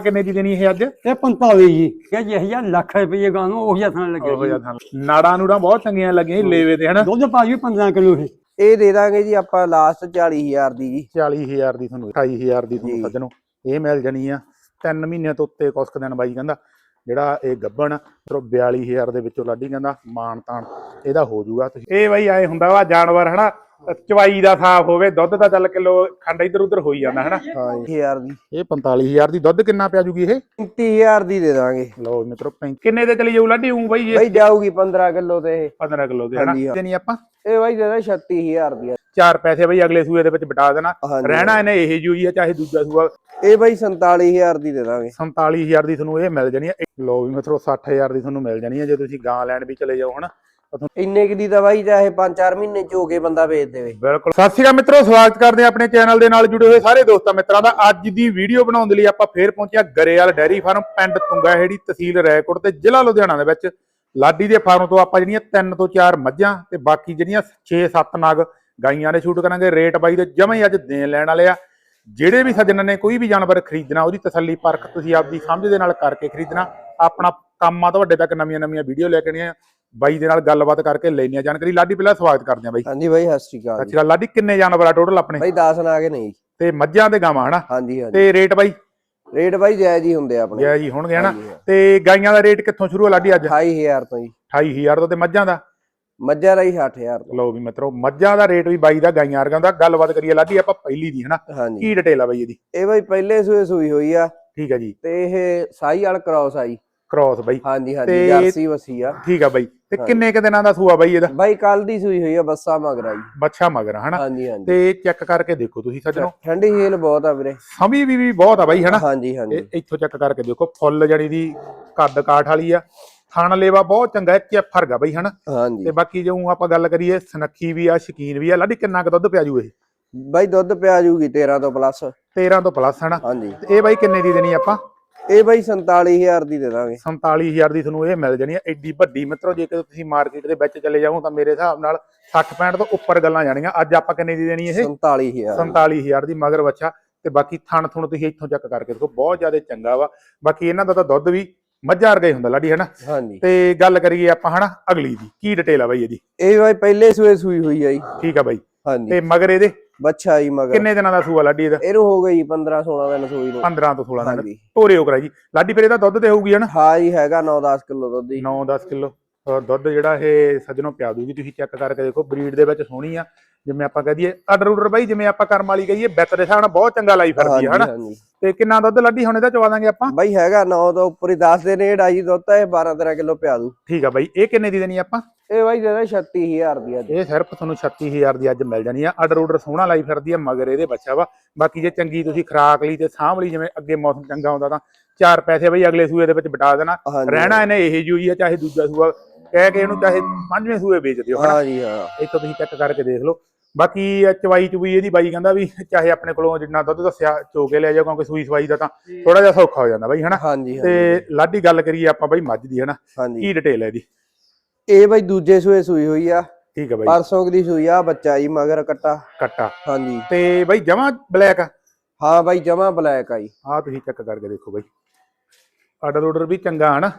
ਕਿੰਨੇ ਦੀ ਦੇਣੀ ਇਹ ਅੱਜ? ਇਹ 45 ਜੀ। ਜੇ ਹਜ਼ਾਰ ਲੱਖ ਰੁਪਏ ਗਾਣੋ ਉਹ ਜਿਹਾ ਥਾਂ ਉਹ ਲੱਗਿਆ ਜਿਹਾ ਥਾਂ। ਨਾੜਾਂ ਨੂੜਾਂ ਬਹੁਤ ਚੰਗੀਆਂ ਲੱਗੀਆਂ ਸੀ ਲੇਵੇ ਤੇ ਹਨਾ? ਦੁੱਧ ਭਾਜੀ 15 ਕਿਲੋ ਹੈ ਇਹ ਦੇ ਦਾਂਗੇ ਜੀ ਆਪਾਂ ਲਾਸਟ 40000 ਦੀ ਜੀ। 40000 ਦੀ ਤੁਹਾਨੂੰ 28000 ਦੀ ਤੁਹਾਨੂੰ ਜੀ। ਸੱਜਣੋ। ਇਹ ਮਿਲ ਜਣੀ ਆ 3 ਮਹੀਨਿਆਂ ਤੋਂ ਉੱਤੇ ਕੁਛ ਕੁ ਦਿਨ ਬਾਈ ਕਹਿੰਦਾ। ਜਿਹੜਾ ਇਹ ਗੱਬਣ ਫਿਰ 42000 ਦੇ ਵਿੱਚੋਂ ਲਾਡੀ ਕਹਿੰਦਾ ਮਾਨ ਤਾਨ ਇਹਦਾ ਹੋ ਜਾਊਗਾ। ਤੁਸੀਂ ਇਹ ਬਾਈ ਆਏ ਹੁੰਦਾ ਵਾ ਜਾਨਵਰ ਹਨਾ? ਚਵਾਈ ਦਾ ਸਾਫ਼ ਹੋਵੇ ਦੁੱਧ ਦਾ ਚੱਲ ਕਿਲੋ ਖੰਡ ਇੱਧਰ ਉੱਧਰ ਹੋਈ ਜਾਂਦਾ ਹਨਾ? ਹਾਂ ਜੀ। 1000 ਦੀ। ਇਹ 45000 ਦੀ ਦੁੱਧ ਕਿੰਨਾ ਪਿਆ ਜੂਗੀ ਇਹ? 30000 ਦੀ ਦੇ ਦਾਂਗੇ। ਲਓ ਮਿੱਤਰੋ ਕਿੰਨੇ ਦੇ ਚਲੀ ਜਾਊ? ਲਾਡੀ ਉਂ ਬਾਈ ਇਹ? ਬਈ ਜਾਊਗੀ 15 ਕਿਲੋ ਤੇ ਇਹ। 15 ਕਿਲੋ ਦੇ ਹਨਾ? ਹਾਂਜੀ, ਹਾਂ। ਤੇ ਨਹੀਂ ਆਪਾਂ? ਇਹ ਬਾਈ ਦੇ ਦਾਂ 36000 ਦੀ। ਆ। ਚਾਰ ਪੈਸੇ ਬਈ ਅਗਲੇ ਸੂਏ ਦੇ ਵਿੱਚ ਬਟਾ ਦੇਣਾ। ਹਾਂਜੀ। ਰਹਿਣਾ ਇਹਨੇ ਇਹ ਜੂਈ ਆ ਚਾਹੇ ਦੂਜਾ ਸੂਆ। ਇਹ ਬਾਈ 47000 ਦੀ ਦੇ ਦਾਂਗੇ। 47000 ਦੀ ਤੁਹਾਨੂੰ ਇਹ ਮਿਲ ਜਾਣੀ ਹੈ ਲੋ ਵੀ ਮਿੱਤਰੋ 60000 ਦੀ ਤੁਹਾਨੂੰ ਮਿਲ ਜਾਣੀ ਹੈ ਜੇ ਤੁਸੀਂ ਗਾਂ ਲੈਣ ਵੀ ਚਲੇ ਜਾਓ ਹਨਾ? ਇੰਨੇ ਕੁ ਦੀ ਤਾਂ ਬਾਈ ਚਾਹੇ 5-4 ਮਹੀਨੇ ਚ ਹੋ ਕੇ ਬੰਦਾ ਵੇਚ ਦੇਵੇ। ਬਿਲਕੁਲ। ਸਤਿ ਸ਼੍ਰੀ ਅਕਾਲ ਮਿੱਤਰੋ, ਸਵਾਗਤ ਕਰਦੇ ਹਾਂ ਆਪਣੇ ਚੈਨਲ ਦੇ ਨਾਲ ਜੁੜੇ ਹੋਏ ਸਾਰੇ ਦੋਸਤਾਂ ਮਿੱਤਰਾਂ ਦਾ। ਅੱਜ ਦੀ ਵੀਡੀਓ ਬਣਾਉਣ ਦੇ ਲਈ ਆਪਾਂ ਫੇਰ ਪਹੁੰਚੇ ਗਰੇਵਾਲ ਡੈਰੀ ਫਾਰਮ, ਪਿੰਡ ਤੁੰਗਾਹੇੜੀ ਤਹਿਸੀਲ ਰੈਕੋਟ ਤੇ ਜ਼ਿਲ੍ਹਾ ਲੁਧਿਆਣਾ ਦੇ ਵਿੱਚ। ਲਾਡੀ ਦੇ ਫਾਰਮ ਤੋਂ ਆਪਾਂ ਜਿਹੜੀਆਂ 3 ਤੋਂ 4 ਮੱਝਾਂ ਤੇ ਬਾਕੀ ਜਿਹੜੀਆਂ 6-7 ਨਗ ਗਾਈਆਂ ਦੇ ਸ਼ੂਟ ਕਰਾਂਗੇ, ਰੇਟ ਬਾਈ ਦੇ ਜਮਾਂ ਅੱਜ ਦੇਣ ਲੈਣ ਵਾਲੇ ਆ। ਜਿਹੜੇ ਵੀ ਸੱਜਣ ਨੇ ਕੋਈ ਵੀ ਜਾਨਵਰ ਖਰੀਦਣਾ, ਉਹਦੀ ਤਸੱਲੀ ਪਰਖ ਤੁਸੀਂ ਆਪਦੀ ਸਮਝ ਦੇ ਨਾਲ ਕਰਕੇ ਖਰੀਦਣਾ। ਆਪਣਾ ਕੰਮ ਆ ਤੁਹਾਡੇ ਤੱਕ ਨਵੀਆਂ ਨਵੀਆਂ ਵੀਡੀਓ ਲੈ ਕੇ ਆਉਣੀਆਂ। ਬਾਈ ਦੇ ਨਾਲ ਗੱਲਬਾਤ ਕਰਕੇ ਲੈਣੀ ਆ ਜਾਣਕਾਰੀ। ਲਾਡੀ ਪਹਿਲਾਂ ਸਵਾਗਤ ਕਰਦੇ ਆ ਬਾਈ। ਹਾਂਜੀ ਬਾਈ ਸਤਿ ਸ਼੍ਰੀ ਅਕਾਲ। ਅੱਛਾ ਲਾਡੀ ਕਿੰਨੇ ਜਾਨਵਰ ਆ ਟੋਟਲ ਆਪਣੇ? ਬਾਈ 10 ਨਾ ਕੇ ਨਹੀਂ। ਤੇ ਮੱਝਾਂ ਤੇ ਗਾਵਾਂ ਹਨਾ? ਹਾਂਜੀ ਹਾਂਜੀ। ਤੇ ਰੇਟ ਬਾਈ? ਰੇਟ ਬਾਈ ਜਾਇਜ਼ ਹੀ ਹੁੰਦੇ ਆ ਆਪਣੇ। ਜੈ ਜੀ ਹੋਣਗੇ ਹਨਾ? ਹਾਂ। ਤੇ ਗਾਈਆਂ ਦਾ ਰੇਟ ਕਿੱਥੋਂ ਸ਼ੁਰੂ ਆ ਲਾਡੀ ਅੱਜ? 28000 ਤੋਂ ਜੀ। 28000 ਤੋਂ ਤੇ ਮੱਝਾਂ ਦਾ? ਮੱਝਾਂ ਦਾ ਹੀ 60000 ਤੋਂ। ਲਓ ਵੀ ਮਿੱਤਰੋ ਮੱਝਾਂ ਦਾ ਰੇਟ ਵੀ ਬਾਈ ਦਾ ਗਾਈਆਂ ਵਰਗਾ ਹੁੰਦਾ ਗੱਲਬਾਤ ਕਰੀਏ ਲਾਡੀ ਆਪਾਂ ਪਹਿਲੀ ਦੀ ਹਨਾ? ਕੀ ਡਿਟੇਲ ਆ ਬਾਈ ਇਹਦੀ? ਇਹ ਬਾਈ ਪਹਿਲੇ ਸੂਏ ਸੂਈ ਹੋਈ ਆ। ਠੀਕ ਹੈ ਜੀ। ਤੇ ਇਹ ਸਾਈ ਵਾਲ ਕ੍ਰਾਸ ਆਈ ਕ੍ਰਾਸ ਬਾਈ। ਹਾਂਜੀ ਹਾਂਜੀ ਜਰਸੀ ਵਸੀ ਆ। ਠੀਕ ਆ ਬਾਈ। ਤੇ। ਕਿੰਨੇ ਕ ਦਿਨਾਂ ਦਾ ਸੂਆ ਬਾਈ ਇਹਦਾ? ਬਾਈ ਕੱਲ ਦੀ ਸੂਈ ਹੋਈ ਆ ਬੱਸਾ ਮਗਰਾ ਜੀ ਬੱਚਾ ਮਗਰ ਹਨਾ? ਹਾਂਜੀ ਹਾਂਜੀ। ਤੇ ਚੈੱਕ ਕਰਕੇ ਦੇਖੋ ਤੁਸੀਂ ਸੱਜਣੋ ਠੰਡੀ ਹੀਲ ਬਹੁਤ ਆ ਵੀਰੇ। ਸਮੀ ਵੀ ਵੀ ਬਹੁਤ ਆ ਬਾਈ ਹਨਾ? ਹਾਂਜੀ ਹਾਂਜੀ। ਇੱਥੋਂ ਚੈੱਕ ਕਰਕੇ ਦੇਖੋ ਫੁੱਲ ਜਣੀ ਦੀ ਕੱਦ ਕਾਠ ਵਾਲੀ ਆ। ਥਣ ਲੇਵਾ ਬਹੁਤ ਚੰਗਾ ਹੈ ਚੈਫ ਫਰਗਾ ਬਾਈ ਹਨਾ? ਹਾਂਜੀ। ਤੇ ਬਾਕੀ ਜੇ ਆਪਾਂ ਗੱਲ ਕਰੀਏ ਸਨੱਖੀ ਵੀ ਆ ਸ਼ਕੀਨ ਵੀ ਆ ਲਾਡੀ ਕਿੰਨਾ ਕੁ ਦੁੱਧ ਪਿਆ ਜੂ ਇਹ? ਬਾਈ ਦੁੱਧ ਪਿਆ ਜੂਗੀ 13 ਤੋਂ ਪਲੱਸ 13 ਤੋਂ ਪਲੱਸ ਹਨਾ? ਇਹ ਬਾਈ ਕਿੰਨੇ ਦੀ ਦੇਣੀ ਆਪਾਂ? ਇਹ ਬਾਈ 47000 ਦੀ ਦੇ ਦਾਂਗੇ। 47000 ਦੀ ਤੁਹਾਨੂੰ ਇਹ ਮਿਲ ਜਾਣੀ ਹੈ ਐਡੀ ਵੱਡੀ ਮਿੱਤਰੋ ਜੇ ਕਿ ਤੁਸੀਂ ਮਾਰਕੀਟ ਦੇ ਵਿੱਚ ਚਲੇ ਜਾਓ ਤਾਂ ਮੇਰੇ ਹਿਸਾਬ ਨਾਲ 60 65 ਤੋਂ ਉੱਪਰ ਗੱਲਾਂ ਜਾਣੀਆਂ। ਅੱਜ ਆਪਾਂ ਕਿੰਨੇ ਦੀ ਦੇਣੀ ਇਹ? 47000 47000 ਦੀ ਮਗਰ ਬੱਚਾ ਤੇ ਬਾਕੀ ਥਣ ਥੁਣ ਤੁਸੀਂ ਇੱਥੋਂ ਚੈੱਕ ਕਰਕੇ ਦੇਖੋ ਬਹੁਤ ਜ਼ਿਆਦਾ ਚੰਗਾ ਵਾ। ਬਾਕੀ ਇਹਨਾਂ ਦਾ ਤਾਂ ਦੁੱਧ ਵੀ ਮੱਝਾਂ ਵਰਗਾ ਹੀ ਹੁੰਦਾ ਲਾਡੀ ਹਨਾ? ਹਾਂਜੀ। ਤੇ ਗੱਲ ਕਰੀਏ ਆਪਾਂ ਹਨਾ ਅਗਲੀ ਦੀ। ਕੀ ਡਿਟੇਲ ਆ ਬਾਈ ਇਹਦੀ? ਇਹ ਬਾਈ ਪਹਿਲੇ ਸੂਏ ਸੂਈ ਹੋਈ ਆ ਜੀ। ਠੀਕ ਆ ਬਾਈ। ਹਾਂਜੀ। ਤੇ ਮਗਰ ਇਹਦੇ ਬੱਚਾ ਜੀ ਮਗਰ। ਕਿੰਨੇ ਦਿਨਾਂ ਦਾ ਸੂਆ ਲਾਡੀ ਇਹਦਾ? ਇਹਨੂੰ ਹੋ ਗਈ 15 16 ਦਿਨ ਸੂਈ ਨੂੰ। 15 ਤੋਂ 16 ਦਿਨ। ਹਾਂਜੀ। ਤੋਰੇ ਕਰਾ ਜੀ। ਲਾਡੀ ਫਿਰ ਇਹਦਾ ਦੁੱਧ ਤੇ ਹੋਊਗੀ ਹਨਾ? ਹਾਂ ਜੀ ਹੈਗਾ 9-10 ਕਿਲੋ ਦੁੱਧ ਜੀ। 9-10 ਕਿਲੋ। ਦੁੱਧ ਜਿਹੜਾ ਇਹ ਸੱਜਣੋਂ ਪਿਆ ਦੂਗੀ ਤੁਸੀਂ ਚੈੱਕ ਕਰਕੇ ਦੇਖੋ। ਬਰੀਡ ਦੇ ਵਿੱਚ ਸੋਹਣੀ ਆ। ਜਿਵੇਂ ਆਪਾਂ ਕਹਿ ਦਈਏ ਆਰਡਰ ਬਾਈ ਜਿਵੇਂ ਆਪਾਂ ਕਰਮ ਵਾਲੀ ਕਹੀਏ ਬਿੱਤ ਦੇ ਹਿਸਾਬ ਨਾਲ ਬਹੁਤ ਚੰਗਾ ਲਾਈ ਫਿਰਦੀ ਆ ਹਨਾ? ਹਾਂਜੀ ਤੇ ਕਿੰਨਾ ਦੁੱਧ ਲੱਡੀ ਹੁਣ ਇਹਦਾ ਚਵਾ ਦਾਂਗੇ ਆਪਾਂ? ਬਾਈ ਹੈਗਾ 9 ਤੋਂ ਉੱਪਰ ਹੀ 10 ਦੇ ਨੇੜ ਆ ਜੀ ਦੁੱਧ ਤਾਂ ਇਹ 12-13 ਕਿਲੋ ਪਿਆ ਦੂ ਠੀਕ ਆ ਬਾਈ ਇਹ ਕਿੰਨੇ ਦੀ ਦੇਣੀ ਆਪਾਂ? ਇਹ ਬਾਈ ਦੇ 36000 ਦੀ ਅੱਜ ਇਹ ਸਿਰਫ ਤੁਹਾਨੂੰ 36000 ਦੀ ਅੱਜ ਮਿਲ ਜਾਣੀ ਆ। ਆਰਡਰ ਉਡਰ ਸੋਹਣਾ ਲਾਈ ਫਿਰਦੀ ਆ ਮਗਰ ਇਹਦੇ ਬੱਚਾ ਵਾ। ਬਾਕੀ ਜੇ ਚੰਗੀ ਤੁਸੀਂ ਖਰਾਕ ਲਈ ਤੇ ਸਾਂਭ ਲਈ ਜਿਵੇਂ ਅੱਗੇ ਮੌਸਮ ਚੰਗਾ ਹੁੰਦਾ ਤਾਂ ਚਾਰ ਪੈਸੇ ਬਈ ਅਗਲੇ ਸੂਏ ਦੇ ਵਿੱਚ ਬਟਾ ਦੇਣਾ। ਰਹਿਣਾ ਇਹਨੇ ਇਹ ਜੂਈ ਆ ਚਾਹੇ ਦੂਜਾ ਸੂਆ ਕਹਿ ਕੇ ਇਹਨੂੰ ਚਾਹੇ ਪੰਜਵੇਂ ਸੂਏ ਵੇਚ ਦਿਓ ਹਾਂ ਜੀ ਹਾਂ। ਇੱਥੋਂ ਤੁਸੀਂ ਚੈੱਕ ਕਰਕੇ ਦੇਖ ਲਓ। ਬਾਕੀ ਚਵਾਈ ਚੁਬਈ ਇਹਦੀ ਬਾਈ ਕਹਿੰਦਾ ਵੀ ਚਾਹੇ ਆਪਣੇ ਕੋਲੋਂ ਜਿੰਨਾ ਦੁੱਧ ਦੱਸਿਆ ਚੋ ਕੇ ਲੈ ਜਾਓ ਕਿਉਂਕਿ ਸੂਈ ਸਵਾਈ ਦਾ ਤਾਂ ਥੋੜਾ ਜਿਹਾ ਸੌਖਾ ਹੋ ਜਾਂਦਾ ਬਾਈ ਹਨਾ? ਤੇ ਲਾਡੀ ਗੱਲ ਕਰੀਏ ਆਪਾਂ ਬਾਈ ਮੱਝ ਦੀ ਹਨਾ? ਕੀ ਡਿਟੇਲ ਹੈ ਇਹਦੀ? ਇਹ ਬਾਈ ਦੂਜੇ ਸੂਏ ਸੂਈ ਹੋਈ ਆ। ਠੀਕ ਹੈ ਬਾਈ। ਪਰਸੋਂ ਕੁ ਦੀ ਸੂਈ ਆ ਬੱਚਾ ਜੀ ਮਗਰ ਕੱਟਾ। ਕੱਟਾ। ਹਾਂਜੀ। ਤੇ ਬਾਈ ਜਮਾ ਬਲੈਕ ਆ? ਹਾਂ ਬਾਈ ਜਮਾ ਬਲੈਕ ਆਈ ਆਹ ਤੁਸੀਂ ਚੈੱਕ ਕਰਕੇ ਦੇਖੋ ਬਾਈ। ਆਰਡਰ ਆਰਡਰ ਵੀ ਚੰਗਾ ਹਨਾ?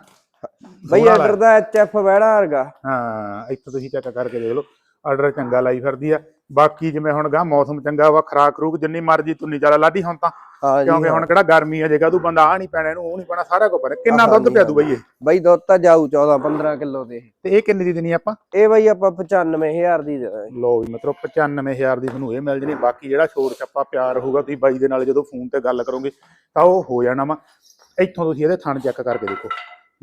ਬਾਈ ਆਰਡਰ ਦਾ ਐਚਐਫ ਵਹਿੜਾ ਵਰਗਾ। ਹਾਂ ਇੱਥੋਂ ਤੁਸੀਂ ਚੈੱਕ ਕਰਕੇ ਦੇਖ ਲਓ। ਆਰਡਰ ਚੰਗਾ ਲਾਈ ਫਿਰਦੀ ਆ। ਬਾਕੀ ਜਿਵੇਂ ਹੁਣ ਗਾ ਮੌਸਮ ਚੰਗਾ ਵਾ ਖਰਾਕ ਰੂਕ ਜਿੰਨੀ ਮਰਜ਼ੀ ਤੁੰਨੀ ਚੱਲ ਲਾਡੀ ਹੁਣ ਤਾਂ। ਹਾਂ ਜੀ ਕਿਉਂਕਿ ਹੁਣ ਕਿਹੜਾ ਗਰਮੀ ਆ ਜੇਗਾ ਤੂੰ ਬੰਦਾ ਆ ਨਹੀਂ ਪੈਣਾ ਇਹਨੂੰ ਉਹ ਨਹੀਂ ਪੈਣਾ ਸਾਰਾ ਕੁਝ ਪੈਣਾ। ਕਿੰਨਾ ਦੁੱਧ ਪਿਆ ਦੂ ਬਾਈ ਇਹ? ਬਾਈ ਦੁੱਧ ਤਾਂ ਜਾਊ 14 15 ਕਿਲੋ ਦੇ ਤੇ ਇਹ ਕਿੰਨੀ ਦੀ ਦੇਣੀ ਆਪਾਂ? ਇਹ ਬਾਈ ਆਪਾਂ 95000 ਦੀ ਦੇ ਦਾਂਗੇ ਲੋ ਵੀ ਮਤਲਬ 95000 ਦੀ ਤੁਹਾਨੂੰ ਇਹ ਮਿਲ ਜਣੀ। ਬਾਕੀ ਜਿਹੜਾ ਛੋੜ ਛੱਪਾ ਪਿਆਰ ਹੋਊਗਾ ਤੁਸੀਂ ਬਾਈ ਦੇ ਨਾਲ ਜਦੋਂ ਫੋਨ ਤੇ ਗੱਲ ਕਰੋਗੇ ਤਾਂ ਉਹ ਹੋ ਜਾਣਾ ਵਾ। ਇੱਥੋਂ ਤੁਸੀਂ ਇਹਦੇ ਥਣ ਚੈੱਕ ਕਰਕੇ ਦੇਖੋ।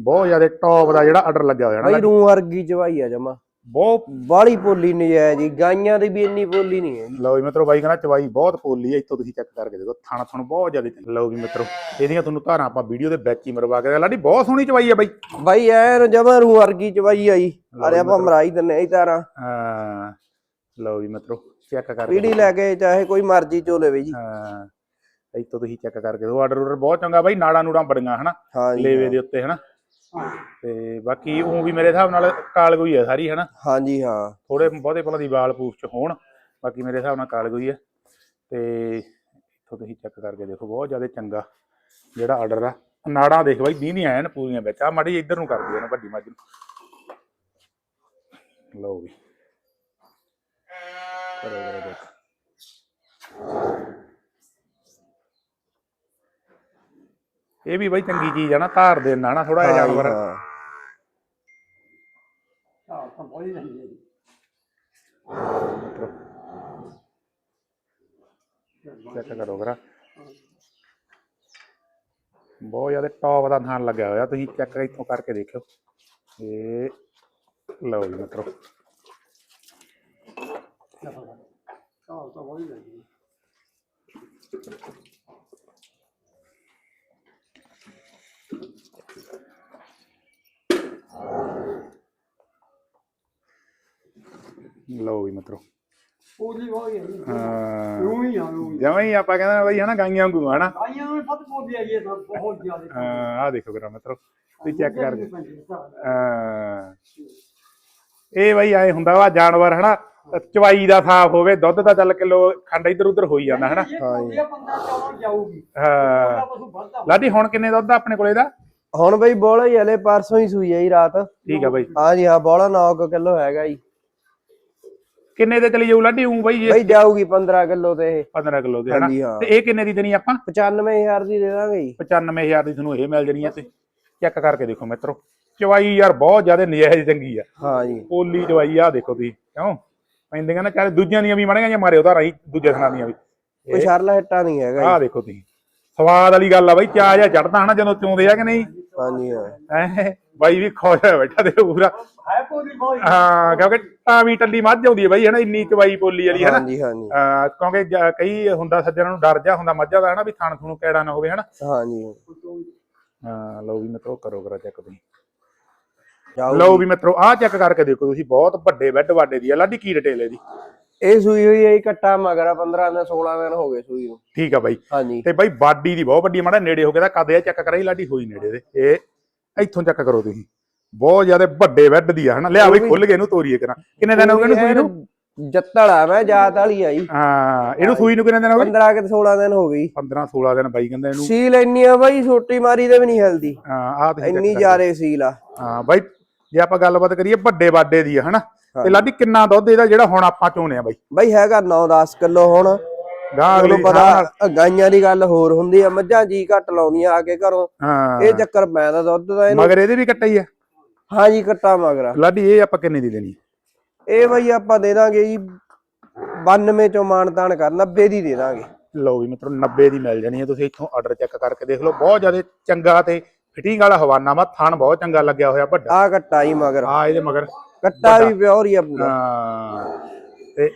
ਬਹੁਤ ਜ਼ਿਆਦਾ ਟੌਪ ਦਾ ਜਿਹੜਾ ਆਰਡਰ ਲੱਗਿਆ ਹੋਇਆ ਬਾਈ ਨਾ ਰੂ ਵਰਗੀ ਚਵਾਈ ਆ ਜਮਾ। ਬਹੁਤ ਬਾਲੀ ਪੋਲੀ ਨਜਾਇਜ਼ ਜੀ ਗਾਈਆਂ ਦੀ ਵੀ ਇੰਨੀ ਪੋਲੀ ਨਹੀਂ ਹੈ। ਲਓ ਵੀ ਮਿੱਤਰੋ ਬਾਈ ਕਹਿੰਦਾ ਚਵਾਈ ਬਹੁਤ ਪੋਲੀ ਹੈ ਇੱਥੋਂ ਤੁਸੀਂ ਚੈੱਕ ਕਰਕੇ ਦੇਖੋ ਥਣ ਥਣ ਬਹੁਤ ਜ਼ਿਆਦਾ। ਲਓ ਵੀ ਮਿੱਤਰੋ ਇਹਦੀਆਂ ਤੁਹਾਨੂੰ ਧਾਰਾਂ ਆਪਾਂ ਵੀਡੀਓ ਦੇ ਵਿੱਚ ਹੀ ਮਰਵਾ ਕੇ ਲਾਡੀ ਬਹੁਤ ਸੋਹਣੀ ਚਵਾਈ ਹੈ ਬਾਈ। ਬਾਈ ਐਨ ਜਮਾ ਰੂ ਵਰਗੀ ਚਵਾਈ ਆਈ ਅਰੇ ਜੀ ਆਪਾਂ। ਮਰਾਈ ਦਿੰਨੇ ਇਹ ਤਾਰਾਂ ਹਾਂ ਲਓ ਵੀ ਮਿੱਤਰੋ ਚੈੱਕ ਕਰਕੇ ਪੀੜੀ ਲੈ ਕੇ ਚਾਹੇ ਕੋਈ ਮਰਜ਼ੀ ਚੋ ਲਵੇ ਜੀ। ਹਾਂ ਇੱਥੋਂ ਤੁਸੀਂ ਚੈੱਕ ਕਰਕੇ ਦੇਖੋ। ਆਰਡਰ ਆਰਡਰ ਬਹੁਤ ਚੰਗਾ ਬਾਈ ਨਾੜਾਂ ਨੂੜਾਂ ਬੜੀਆਂ ਹਨਾ? ਹਾਂ ਜੀ ਲੇਵੇ ਦੇ ਉੱਤੇ ਹਨਾ? ਤੇ ਬਾਕੀ ਉਹ ਵੀ ਮੇਰੇ ਹਿਸਾਬ ਨਾਲ ਕਾਲਗੋਈ ਹੈ ਸਾਰੀ ਹਨਾ? ਹਾਂ ਜੀ ਹਾਂ। ਥੋੜੇ ਬਹੁਤੇ ਭਲਾ ਦੀ ਵਾਲ ਪੂਛ ਚ ਹੋਣ ਬਾਕੀ ਮੇਰੇ ਹਿਸਾਬ ਨਾਲ ਕਾਲਗੋਈ ਹੈ ਤੇ ਇੱਥੋਂ ਤੁਸੀਂ ਚੈੱਕ ਕਰਕੇ ਦੇਖੋ ਬਹੁਤ ਜ਼ਿਆਦਾ ਚੰਗਾ ਜਿਹੜਾ ਆਰਡਰ ਆ। ਨਾੜਾਂ ਦੇਖ ਬਾਈ ਦੀ ਨਹੀਂ ਆਇਆ ਪੂਰੀਆਂ ਵਿੱਚ। ਆ ਮਾੜੀ ਇੱਧਰ ਨੂੰ ਕਰਦੀ ਉਹਨੇ ਵੱਡੀ ਮੱਝ ਨੂੰ। ਲਓ ਵੀ। ਕਰੋ ਕਰੋ ਦੇਖ। ਇਹ ਵੀ ਬਾਈ ਚੰਗੀ ਚੀਜ਼ ਆ ਨਾ ਧਾਰ ਦੇ ਨਾ ਨਾ ਥੋੜਾ ਜਿਹਾ ਜੀ, ਜਾਨਵਰ। ਹਾਂ। ਹਾਂ ਤਾਂ ਬੋਲੀ ਨਹੀਂ ਹੈ ਚੈੱਕ ਕਰੋ ਕਰਾ ਬਹੁਤ ਜ਼ਿਆਦਾ ਟੌਪ ਦਾ ਥਾਨ ਲੱਗਿਆ ਹੋਇਆ ਤੁਸੀਂ ਚੈੱਕ ਇੱਥੋਂ ਕਰਕੇ ਦੇਖਿਓ। ਇਹ ਲਓ ਜੀ ਮਿੱਤਰੋ। ਹਾਂ ਤਾਂ ਬੋਲੀ ਨਹੀਂ ਲਓ ਵੀ ਮਿੱਤਰੋ। ਪੂਰੀ ਬੋਲੀ ਹੈ। ਉਹ ਹੀ ਆ ਉਹ ਹੀ ਜਮਾਂ ਹੀ ਆਪਾਂ ਕਹਿੰਦੇ ਬਈ ਹਨਾ ਗਾਈਆਂ ਵਾਂਗੂ ਹਨਾ। ਆਈਆਂ ਨੇ ਫਤ ਬੋਲੀ ਆਈ ਹੈ ਤਾਂ ਬਹੁਤ ਜ਼ਿਆਦਾ ਆਹ ਦੇਖੋ ਕਰਾ ਮਿੱਤਰੋ ਤੁਸੀਂ ਚੈੱਕ ਕਰਕੇ ਹਾਂ। ਇਹ ਬਈ ਐ ਹੁੰਦਾ ਵਾ ਜਾਨਵਰ ਹਨਾ ਚਵਾਈ ਦਾ ਸਾਫ਼ ਹੋਵੇ ਦੁੱਧ ਦਾ ਚੱਲ ਕਿਲੋ ਖੰਡ ਇੱਧਰ ਉੱਧਰ ਹੋਈ ਜਾਂਦਾ ਹਨਾ। ਹਾਂ ਜੀ 15 14 ਜਾਊਗੀ ਹਾਂ। ਪਸ਼ੂ ਵੱਧਦਾ ਲਾਡੀ ਹੁਣ ਕਿੰਨੇ ਦੁੱਧ ਆ ਆਪਣੇ ਕੋਲੇ ਦਾ? ਹੁਣ ਬਈ ਬੋਲਾ ਹੀ ਹਲੇ ਪਰਸੋਂ ਹੀ ਸੂਈ ਆ ਜੀ ਰਾਤ। ਠੀਕ ਆ ਬਈ। ਹਾਂ ਜੀ ਹਾਂ ਬੋਲਾ 9 ਕਿਲੋ ਹੈਗਾ ਜੀ। ਕਿੰਨੇ ਦੇ ਚਲੀ ਜਾਊ? ਲਾਡੀ ਉਂ ਬਈ ਇਹ ਬਈ ਜਾਊਗੀ 15 ਕਿਲੋ ਤੇ ਇਹ। 15 ਕਿਲੋ ਦੇ ਹਨਾ? ਹਾਂਜੀ ਹਾਂ। ਤੇ ਇਹ ਕਿੰਨੇ ਦੀ ਦੇਣੀ ਆਪਾਂ? 95000 ਦੀ ਦੇ ਦਾਂਗੇ ਜੀ। 95000 ਦੀ ਤੁਹਾਨੂੰ ਇਹ ਮਿਲ ਜਣੀ ਆ ਤੇ ਚੈੱਕ ਕਰਕੇ ਦੇਖੋ ਮਿੱਤਰੋ। ਚਵਾਈ ਯਾਰ ਬਹੁਤ ਜ਼ਿਆਦਾ ਨਜਾਇਜ਼ ਚੰਗੀ ਆ। ਹਾਂ ਜੀ। ਪੋਲੀ ਚਵਾਈ ਆ ਦੇਖੋ ਤੁਸੀਂ ਕਿਉਂ? ਪੈਂਦੀਆਂ ਨਾ ਚਾਹੇ ਦੂਜਿਆਂ ਦੀਆਂ ਵੀ ਮਾੜੀਆਂ ਜਾਂ ਮਾਰੇ ਉਹਦਾ ਰਹੀ ਦੂਜੇ ਥਾਂ ਦੀਆਂ ਵੀ। ਕੋਈ ਸ਼ਰਲਾ ਹਿੱਟਾ ਨਹੀਂ ਹੈਗਾ ਜੀ। ਆਹ ਦੇਖੋ ਤੁਸੀਂ। ਸਵਾਦ ਵਾਲੀ ਗੱਲ ਆ ਬਾਈ ਚਾਹ ਜਾਂ ਚੜਦਾ ਹਨਾ ਜਦੋਂ ਚੋਂਦੇ ਆ ਕਿ ਨਹੀਂ? ਹਾਂ। ਜੀ ਹਾਂ? ਬਾਈ ਵੀ ਖੁਸ਼ ਹੋਇਆ ਬੈਠਾ ਤੇ ਪੂਰਾ। ਹੈ ਪੂਰੀ ਹਾਂ ਕਿਉਂਕਿ ਟਾਵੀ ਟੱਲੀ ਮੱਝ ਆਉਂਦੀ ਹੈ ਬਾਈ ਹਨਾ ਇੰਨੀ ਚਵਾਈ ਪੋਲੀ ਵਾਲੀ ਹਨਾ। ਹਾਂ ਜੀ ਹਾਂ ਜੀ ਅਹ ਕਿਉਂਕਿ ਜ- ਕਈ ਹੁੰਦਾ ਸੱਜਣਾ ਨੂੰ ਡਰ ਜਾ ਹੁੰਦਾ ਮੱਝਾਂ ਦਾ ਹਨਾ ਵੀ ਥਣ ਥਣੂ ਕਿਹੜਾ ਨਾ ਹੋਵੇ ਹਨਾ। ਹਾਂ। ਜੀ ਹਾਂ ਲਓ ਵੀ ਮਿੱਤਰੋ ਕਰੋ ਕਰਾ ਚੈੱਕ ਤੁਸੀਂ। ਜਾਊਗੀ ਲਓ ਵੀ ਮਿੱਤਰੋ ਆਹ ਚੈੱਕ ਕਰਕੇ ਦੇਖੋ ਤੁਸੀਂ ਬਹੁਤ ਵੱਡੇ ਬੈੱਡ ਵਾਡੇ ਦੀ ਆ ਲਾਡੀ ਕੀ ਡਿਟੇਲ ਇਹਦੀ? ਇਹ ਸੂਈ ਹੋਈ ਹੈ ਜੀ ਕੱਟਾ ਮਗਰ ਆ 15 ਦਿਨ 16 ਦਿਨ ਹੋ ਗਏ ਸੂਈ ਨੂੰ। ਠੀਕ ਆ ਬਾਈ। ਹਾਂ ਜੀ ਤੇ ਬਾਈ ਬਾਡੀ ਦੀ ਬਹੁਤ ਵੱਡੀ ਆ, ਮਾੜਾ ਨੇੜੇ ਹੋ ਕੇ ਦਾ ਕਦ ਇਹ ਚੈੱਕ ਕਰਾਈ ਲਾਡੀ ਹੋਈ ਨੇੜੇ ਦੇ। ਇਹ ਇੱਥੋਂ ਚੈੱਕ ਕਰੋ ਤੁਸੀਂ। ਬਹੁਤ ਜ਼ਿਆਦਾ ਵੱਡੇ ਬੈੱਡ ਦੀ ਆ ਹਨਾ? ਲਿਆ ਬਈ ਖੁੱਲ ਗਏ ਇਹਨੂੰ ਤੋਰੀਏ ਕਰਾਂ ਕਿੰਨੇ ਦਿਨ ਹੋ ਗਏ ਇਹਨੂੰ ਸੂਈ ਨੂੰ? ਜੱਤਲ ਆ ਮੈਂ ਜਾਤ ਵਾਲੀ ਆ ਜੀ। ਹਾਂ ਇਹਨੂੰ ਸੂਈ ਨੂੰ ਕਿੰਨੇ ਦਿਨ ਹੋ ਗਏ? 15 ਕਿ 16 ਦਿਨ ਹੋ ਗਈ 15 16 ਦਿਨ ਬਾਈ ਕਹਿੰਦਾ ਇਹਨੂੰ। ਸੀਲ ਇੰਨੀ ਆ ਬਾਈ ਛੋਟੀ ਮਾਰੀ ਦੇ ਵੀ ਨਹੀਂ ਹਿਲਦੀ। ਹਾਂ ਆਹ ਤੁਸੀਂ ਇੰਨੀ ਜ਼ਿਆਦੇ ਸੀਲ ਆ। ਹਾਂ ਬਾਈ ਜੇ ਆਪਾਂ ਗੱਲਬਾਤ ਕਰੀਏ ਵੱਡੇ ਬਾਡੇ ਦੀ ਆ ਹਨਾ? ਤੇ ਲਾਡੀ ਕਿੰਨਾ ਦੁੱਧ ਇਹਦਾ ਜਿਹੜਾ ਹੁਣ ਆਪਾਂ ਚੋਣੇ ਆ ਬਾਈ? ਬਾਈ ਹੈਗਾ 9-10 ਕਿਲੋ ਹੁਣ। ਗਾਂ ਅਗਲੀ ਪਤਾ ਗਾਈਆਂ ਦੀ ਗੱਲ ਹੋਰ ਹੁੰਦੀ ਆ ਮੱਝਾਂ ਜੀ ਘੱਟ ਲਾਉਂਦੀਆਂ ਆ ਕੇ ਘਰੋਂ। ਹਾਂ। ਇਹ ਚੱਕਰ ਪੈਂਦਾ ਦੁੱਧ ਦਾ ਇਹਨੂੰ ਮਗਰ ਇਹਦੇ ਵੀ ਕੱਟਾ ਹੀ ਆ। ਹਾਂ ਜੀ ਕੱਟਾ ਮਗਰਾ ਲਾਡੀ ਇਹ ਆਪਾਂ ਕਿੰਨੇ ਦੀ ਦੇਣੀ ਇਹ ਬਾਈ ਆਪਾਂ ਦੇ ਦਾਂਗੇ ਜੀ 92 ਚੋਂ ਮਾਨਤਾਨ ਕਰ 90 ਦੀ ਦੇ ਦਾਂਗੇ। ਲਓ ਵੀ ਮਿੱਤਰੋ 90 ਦੀ ਮਿਲ ਜਾਣੀ ਹੈ ਤੁਸੀਂ ਇੱਥੋਂ ਆਰਡਰ ਚੈੱਕ ਕਰਕੇ ਦੇਖ ਲਓ। ਬਹੁਤ ਜ਼ਿਆਦਾ ਚੰਗਾ ਤੇ ਫਿਟਿੰਗ ਵਾਲਾ ਹਵਾਨਾ ਵਾ। ਥਣ ਬਹੁਤ ਚੰਗਾ ਲੱਗਿਆ ਹੋਇਆ ਵੱਡਾ। ਆ ਕੱਟਾ ਮਗਰ। ਆ ਇਹਦੇ ਮਗਰ। ਕੱਟਾ ਵੀ ਪਿਓਰ ਹੀ ਆ ਪੂਰਾ। ਹਾਂ। ਤੇ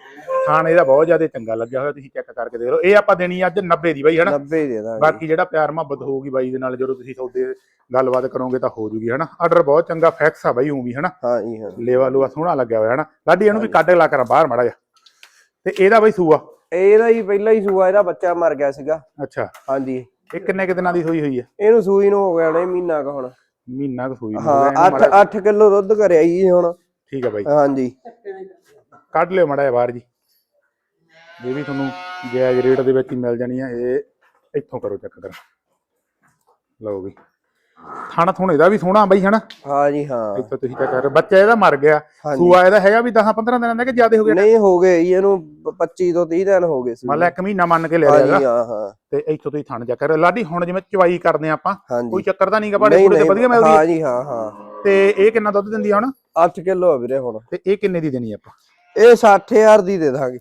ਥਣ ਇਹਦਾ ਬਹੁਤ ਜ਼ਿਆਦਾ ਚੰਗਾ ਲੱਗਿਆ ਹੋਇਆ ਤੁਸੀਂ ਚੈੱਕ ਕਰਕੇ ਦੇਖ ਲਓ। ਇਹ ਆਪਾਂ ਦੇਣੀ ਅੱਜ 90 ਦੀ ਬਾਈ ਹਨਾ? 90 ਦੇ ਦਾਂਗੇ। ਬਾਕੀ ਜਿਹੜਾ ਪਿਆਰ ਮੁਹੱਬਤ ਹੋਊਗੀ ਬਾਈ ਦੇ ਨਾਲ ਜਦੋਂ ਤੁਸੀਂ ਸੌਦੇ ਗੱਲਬਾਤ ਕਰੋਗੇ ਤਾਂ ਹੋ ਜੂਗੀ ਹਨਾ? ਆਰਡਰ ਬਹੁਤ ਚੰਗਾ ਫੈਕਸ ਆ ਬਾਈ ਉਂ ਵੀ ਹਨਾ? ਹਾਂ ਜੀ ਹਾਂ। ਲੇਵਾ ਲੂਆ ਸੋਹਣਾ ਲੱਗਿਆ ਹੋਇਆ ਹਨਾ? ਲਾਡੀ ਇਹਨੂੰ ਵੀ ਕੱਢ ਲਾ ਕਰ ਬਾਹਰ ਮੜਾ ਜਾ ਤੇ ਇਹਦਾ ਬਾਈ ਸੂਆ? ਇਹਦਾ ਹੀ ਪਹਿਲਾਂ ਹੀ ਸੂਆ ਇਹਦਾ ਬੱਚਾ ਮਰ ਗਿਆ ਸੀਗਾ। ਅੱਛਾ। ਹਾਂਜੀ ਇਹ ਕਿੰਨੇ ਕਿ ਦਿਨਾਂ ਦੀ ਸੂਈ ਹੋਈ ਹੈ ਇਹਨੂੰ ਸੂਈ ਨੂੰ ਹੋ ਗਿਆ ਨੇ ਮਹੀਨਾ ਕੁ ਹੁਣ। ਮਹੀਨਾ ਕੁ ਸੂਈ ਨੂੰ ਹੋ ਹਾਂ ਗਿਆ ਇਹਨੂੰ 8 ਮਾੜਾ- 8 ਕਿਲੋ ਦੁੱਧ ਕਰਿਆ ਜੀ ਹੁਣ। ਠੀਕ ਹੈ ਬਾਈ। ਹਾਂਜੀ। ਕੱਢ ਲਿਓ ਮੜਾ ਬਾਹਰ ਜੀ। ਇਹ ਵੀ ਤੁਹਾਨੂੰ ਜਾਇਜ਼ ਰੇਟ ਦੇ ਵਿੱਚ ਹੀ ਮਿਲ ਜਾਣੀ ਆ। ਇਹ ਇੱਥੋਂ ਕਰੋ ਚੈੱਕ ਕਰ। ਲਓ ਵੀ। ਥਣ ਥੁਣ ਇਹਦਾ ਵੀ ਸੋਹਣਾ ਬਾਈ ਹਨਾ? ਹਾਂ ਜੀ ਹਾਂ। ਇੱਥੋਂ ਤੁਸੀਂ ਚੈੱਕ ਕਰ ਬੱਚਾ ਇਹਦਾ ਮਰ ਗਿਆ। ਸੂਆ ਇਹਦਾ ਹੈਗਾ ਵੀ 10 15 ਦਿਨਾਂ ਦਾ ਕਿ ਜ਼ਿਆਦਾ ਹੋ ਗਿਆ? ਨਹੀਂ ਹੋ ਗਏ ਜੀ। ਇਹਨੂੰ 25 ਤੋਂ 30 ਦਿਨ ਹੋ ਗਏ ਸੀ। ਮੰਨ ਲਾ ਇੱਕ ਮਹੀਨਾ ਮੰਨ ਕੇ ਲੈ ਜੀ ਹਾਂ ਹਾਂ। ਤੇ ਇੱਥੋਂ ਤੁਸੀਂ ਥਣ ਚੈੱਕ ਕਰ ਲਾਡੀ ਹੁਣ ਜਿਵੇਂ ਚਵਾਈ ਕਰਦੇ ਆਪਾਂ ਕੋਈ ਚੱਕਰ ਤਾਂ ਨਹੀਂਗਾ ਬਾੜੇ ਨਹੀਂ ਪੂਰੇ ਤੇ ਵਧੀਆ ਮਿਲਦੀ ਹੈ ਜੀ ਹਾਂ ਹਾਂ। ਤੇ ਇਹ ਕਿੰਨਾ ਦੁੱਧ ਦਿੰਦੀ ਆ ਹੁਣ? 8 ਕਿਲੋ ਆ ਵੀਰੇ ਹੁਣ। ਤੇ ਇਹ ਕਿੰਨੇ ਦੀ ਦੇਣੀ ਆਪਾਂ? ਇਹ 60000 ਦੀ ਦੇ ਦਾਂਗੇ।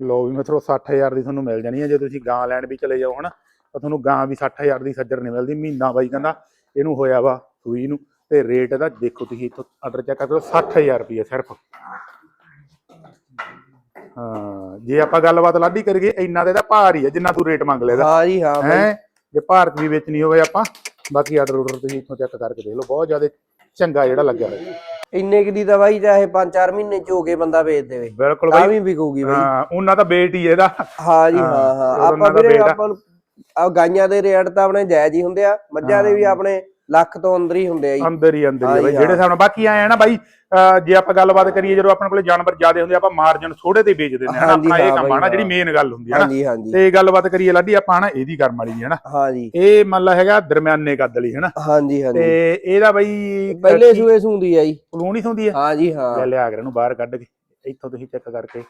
ਲੋ ਵੀ ਮਿੱਤਰੋ 60000 ਦੀ ਤੁਹਾਨੂੰ ਮਿਲ ਜਾਣੀ ਹੈ ਜੇ ਤੁਸੀਂ ਗਾਂ ਲੈਣ ਵੀ ਚਲੇ ਜਾਓ ਹਨਾ ਤਾਂ ਤੁਹਾਨੂੰ ਗਾਂ ਵੀ 60000 ਦੀ ਸੱਜਰ ਨਹੀਂ ਮਿਲਦੀ। ਮਹੀਨਾ ਬਾਈ ਕਹਿੰਦਾ ਇਹਨੂੰ ਹੋਇਆ ਵਾ ਸੂਈ ਨੂੰ। ਤੇ ਰੇਟ ਇਹਦਾ ਦੇਖੋ ਤੁਸੀਂ ਇੱਥੋਂ ਆਰਡਰ ਚੈੱਕ ਕਰੋ 60000 ਰੁਪਏ ਸਿਰਫ। ਹਾਂ ਜੇ ਆਪਾਂ ਗੱਲਬਾਤ ਲਾਡੀ ਕਰੀਏ ਇੰਨਾ ਤੇ ਇਹਦਾ ਭਾਰ ਹੀ ਹੈ ਜਿੰਨਾ ਤੂੰ ਰੇਟ ਮੰਗ ਲਿਆ ਹਾਂ ਜੀ ਹਾਂ ਬਾਈ। ਹੈ ਜੇ ਭਾਰਤ ਵੀ ਵੇਚਣੀ ਹੋਵੇ ਆਪਾਂ ਬਾਕੀ ਆਰਡਰ ਆਰਡਰ ਤੁਸੀਂ ਇੱਥੋਂ ਚੈੱਕ ਕਰਕੇ ਦੇਖ ਲਓ। ਬਹੁਤ ਜ਼ਿਆਦਾ ਚੰਗਾ ਜਿਹੜਾ ਲੱਗਿਆ ਹੋਇਆ। ਇੰਨੇ ਕੁ ਦੀ ਤਾਂ ਬਾਈ ਚਾਹੇ 5-4 ਮਹੀਨੇ ਚ ਹੋ ਕੇ ਬੰਦਾ ਵੇਚ ਦੇਵੇ। ਬਿਲਕੁਲ ਤਾਂ ਬਾਈ। ਵੀ ਵਿਕੂਗੀ ਬਾਈ। ਹਾਂ ਉਹਨਾਂ ਦਾ ਬੇਟ ਹੀ ਇਹਦਾ। ਹਾਂ ਜੀ ਹਾਂ, ਹਾਂ ਆਪਾਂ ਦਾ ਵੀਰੇ ਆਪਾਂ ਨੂੰ ਆ ਗਾਈਆਂ ਦੇ ਰੇਟ ਤਾਂ ਆਪਣੇ ਜਾਇਜ਼ ਹੀ ਹੁੰਦੇ ਆ। ਮੱਝਾਂ ਦੇ ਵੀ ਆਪਣੇ ਲੱਖ ਤੋਂ ਅੰਦਰ ਹੀ ਹੁੰਦੇ ਆ ਜੀ। ਅੰਦਰ ਹੀ ਅੰਦਰ ਹੀ ਆ ਬਾਈ ਜਿਹੜੇ। ਹਿਸਾਬ ਨਾਲ। ਬਾਕੀ ਆਏ ਆ ਨਾ ਬਾਈ ਜੇ ਆਪਾਂ ਗੱਲਬਾਤ ਕਰੀਏ ਜਦੋਂ ਆਪਣੇ ਕੋਲੇ ਜਾਨਵਰ ਜ਼ਿਆਦੇ ਹੁੰਦੇ ਆ, ਆਪਾਂ ਮਾਰਜਨ ਥੋੜੇ ਤੇ ਵੇਚ ਦਿੰਦੇ ਆ ਨਾ ਆਪਣਾ ਇਹ ਕੰਮ ਆ ਨਾ ਜਿਹੜੀ ਮੇਨ ਗੱਲ ਹੁੰਦੀ ਹੈ ਨਾ। ਤੇ ਗੱਲਬਾਤ ਕਰੀਏ ਲਾਡੀ ਆਪਾਂ ਨਾ ਇਹਦੀ ਕਰਮ ਵਾਲੀ ਹੈ ਨਾ। ਹਾਂਜੀ ਇਹ ਮੰਨ ਲਾ ਹੈਗਾ ਦਰਮਿਆਨੇ ਕੱਦ ਲਈ ਹੈ ਨਾ ਹਾਂਜੀ ਹਾਂਜੀ। ਤੇ ਇਹਦਾ ਬਾਈ ਪਹਿਲੇ ਸੂਏ ਸੁੰਦੀ ਆ ਜੀ। ਕਲੋਨੀ ਹੁੰਦੀ ਹੈ ਹਾਂਜੀ ਲੈ ਹਾਂ ਲਿਆ ਕੇ ਇਹਨੂੰ ਬਾਹਰ ਕੱਢ ਕੇ ਇੱਥੋਂ ਤੁਸੀਂ ਚੈੱਕ ਕਰਕੇ